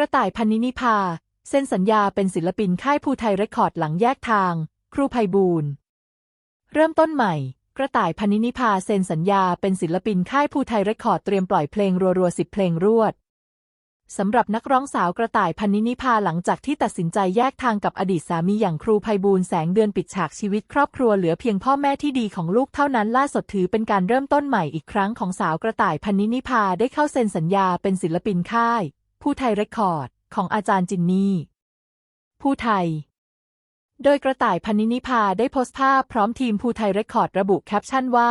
ระต่ายพันนินิพา เซ็นสัญญาเป็นศิลปินค่ายภูไทยเรคคอร์ดหลังแยกทาง ครูไพบูลย์เริ่มต้นใหม่ กระต่ายพันนินิพาเซ็นสัญญาเป็นศิลปินค่ายภูไทยเรคคอร์ดเตรียมปล่อยเพลงรัวๆสิบเพลงรวดสำหรับนักร้องสาวกระต่ายพันนินิพาหลังจากที่ตัดสินใจแยกทางกับอดีตสามีอย่างครูไพบูลแสงเดือนปิดฉากชีวิตครอบครัวเหลือเพียงพ่อแม่ที่ดีของลูกเท่านั้นล่าสุดถือเป็นการเริ่มต้นใหม่อีกครั้งของสาวกระต่ายพันนินิพาได้เข้าเซ็นสัญญาเป็นศิลปินค่าย ผู้ไทยเรคคอร์ด ของอาจารย์จินนี่ ผู้ไทย โดยกระต่ายพันนินิพาได้โพสต์ภาพพร้อมทีมภูไทยเรคคอร์ดระบุแคปชั่นว่า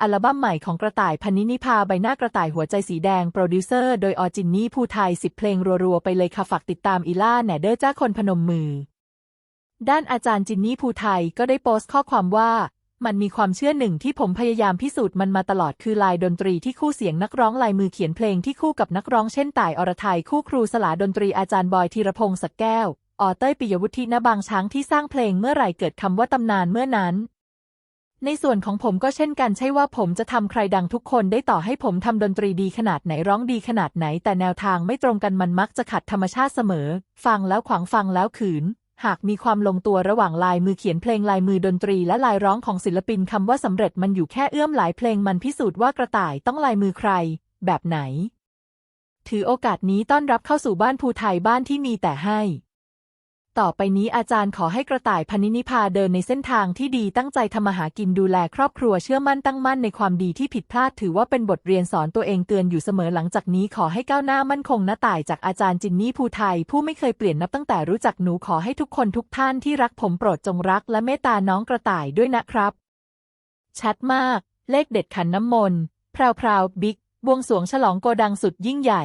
อัลบั้มใหม่ของกระต่ายพันนินิพาใบหน้ากระต่ายหัวใจสีแดงโปรดิวเซอร์โดยออจินนี่ภูไทยสิบเพลงรัวๆ ไปเลยค่ะฝากติดตามอีล่าแหนเดอร์จ้าคนพนมมือ ด้านอาจารย์จินนี่ภูไทยก็ได้โพสต์ข้อความว่า มันมีความเชื่อหนึ่งที่ผมพยายามพิสูจน์มันมาตลอดคือลายดนตรีที่คู่เสียงนักร้องลายมือเขียนเพลงที่คู่กับนักร้องเช่นต่ายอรไทยคู่ครูสลาดนตรีอาจารย์บอยธีรพงศ์สักแก้วออเต้ยปิยวุฒิณบางช้างที่สร้างเพลงเมื่อไหร่เกิดคำว่าตำนานเมื่อนั้น ในส่วนของผมก็เช่นกันใช่ว่าผมจะทำใครดังทุกคนได้ต่อให้ผมทำดนตรีดีขนาดไหนร้องดีขนาดไหน แต่แนวทางไม่ตรงกันมันมักจะขัดธรรมชาติเสมอ ฟังแล้วขวางฟังแล้วขืน หากมีความลงตัวระหว่างลายมือเขียนเพลงลายมือดนตรีและลายร้องของศิลปินคำว่าสำเร็จมันอยู่แค่เอื้อมหลายเพลงมันพิสูจน์ว่ากระต่ายต้องลายมือใคร แบบไหน ถือโอกาสนี้ต้อนรับเข้าสู่บ้านภูไทยบ้านที่มีแต่ให้ ต่อไปนี้อาจารย์ขอให้กระต่ายพนินิพาเดินในเส้นทางที่ดีตั้งใจทำมาหากินดูแลครอบครัวเชื่อมั่นตั้งมั่นในความดีที่ผิดพลาดถือว่าเป็นบทเรียนสอนตัวเองเตือนอยู่เสมอหลังจากนี้ขอให้ก้าวหน้ามั่นคงนะต่ายจากอาจารย์จินนี่ภูไทย ผู้ไม่เคยเปลี่ยนนับตั้งแต่รู้จักหนูขอให้ทุกคนทุกท่านที่รักผมโปรดจงรัก และเมตตาน้องกระต่ายด้วยนะครับ ชัดมาก เลขเด็ดขันน้ำมนต์พราวพราวบิ๊กบวงสรวงฉลองโกดังสุดยิ่งใหญ่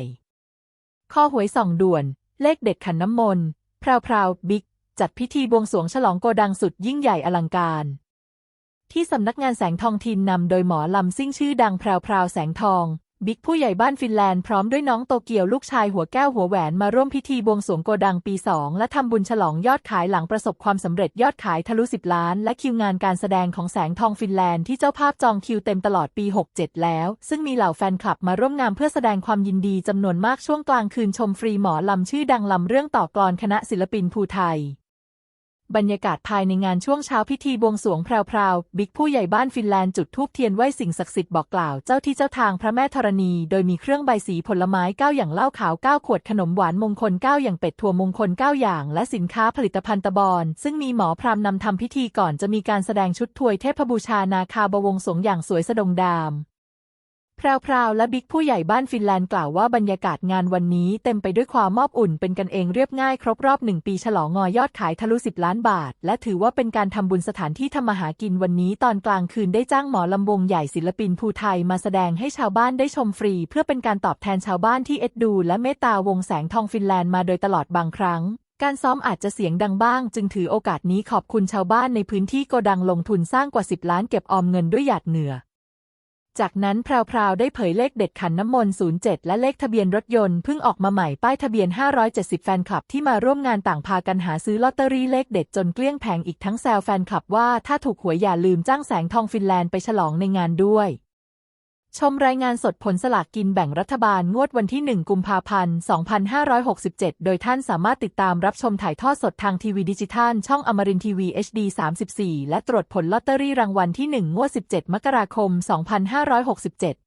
ข้อหวยส่องด่วน เลขเด็ดขันน้ำมนต์ พราวพราวบิ๊กจัดพิธีบวงสรวงฉลองโกดังสุดยิ่งใหญ่อลังการ ที่สำนักงานแสงทองทินนำโดยหมอลำซิ่งชื่อดังแพรวพราวแสงทอง บิ๊กผู้ใหญ่บ้านฟินแลนด์พร้อมด้วยน้องโตเกียวลูกชายหัวแก้วหัวแหวนมาร่วมพิธีบวงสรวงโกดังปี 2 และทำบุญฉลองยอดขายหลังประสบความสำเร็จยอดขายทะลุ 10 ล้าน และคิวงานการแสดงของแสงทองฟินแลนด์ที่เจ้าภาพจองคิวเต็มตลอดปี 67 แล้ว ซึ่งมีเหล่าแฟนคลับมาร่วมงานเพื่อแสดงความยินดีจำนวนมากช่วงกลางคืนชมฟรีหมอลำชื่อดังลำเรื่องต่อกลอนคณะศิลปินภูไทย บรรยากาศภายในงานช่วงเช้าพิธีบวงสรวงแพรวๆ บิ๊กผู้ใหญ่บ้านฟินแลนด์จุดธูปเทียนไหว้สิ่งศักดิ์สิทธิ์บอกกล่าวเจ้าที่เจ้าทางพระแม่ธรณี โดยมีเครื่องใบสีผลไม้เก้าอย่างเหล้าขาวเก้าขวดขนมหวานมงคลเก้าอย่างเป็ดถั่วมงคลเก้าอย่าง และสินค้าผลิตภัณฑ์ตะบอน ซึ่งมีหมอพรามนำทำพิธีก่อนจะมีการแสดงชุดถวยเทพบูชานาคาบวงสวงอย่างสวยสะดงดาม พรวๆและบิ๊กผู้ใหญ่บ้านฟินแลนด์กล่าวว่าบรรยากาศงานวันนี้เต็มไปด้วยความมอบอุ่นเป็นกันเองเรียบง่ายครบรอบหนึ่งปีฉลองงอยอดขายทะลุ 10 ล้านบาท และถือว่าเป็นการทำบุญสถานที่ทำมาหากินวันนี้ตอนกลางคืนได้จ้างหมอลำวงใหญ่ศิลปินภูไทยมาแสดงให้ชาวบ้านได้ชมฟรี เพื่อเป็นการตอบแทนชาวบ้านที่เอ็ดดู และเมตตาวงแสงทองฟินแลนด์มาโดยตลอดบางครั้งการซ้อมอาจจะเสียงดังบ้าง จึงถือโอกาสนี้ขอบคุณชาวบ้านในพื้นที่โกดังลงทุนสร้างกว่า 10 ล้านเก็บออมเงินด้วยหยาดเหงื่อ จากนั้นแพรวๆ ได้เผยเลขเด็ดขันน้ำมนต์ 07 และเลขทะเบียนรถยนต์เพิ่งออกมาใหม่ป้ายทะเบียน 570 แฟนคลับที่มาร่วมงานต่างพากันหาซื้อลอตเตอรี่เลขเด็ดจนเกลี้ยงแผงอีกทั้งแซวแฟนคลับว่าถ้าถูกหวยอย่าลืมจ้างแสงทองฟินแลนด์ไปฉลองในงานด้วย ชมรายงานสดผลสลากกินแบ่งรัฐบาลงวดวันที่ 1 กุมภาพันธ์ 2567 โดยท่านสามารถติดตามรับชมถ่ายทอดสดทางทีวีดิจิทัล ช่องอมรินทีวี HD 34 และตรวจผลลอตเตอรี่รางวัลที่ 1 งวด 17 มกราคม 2567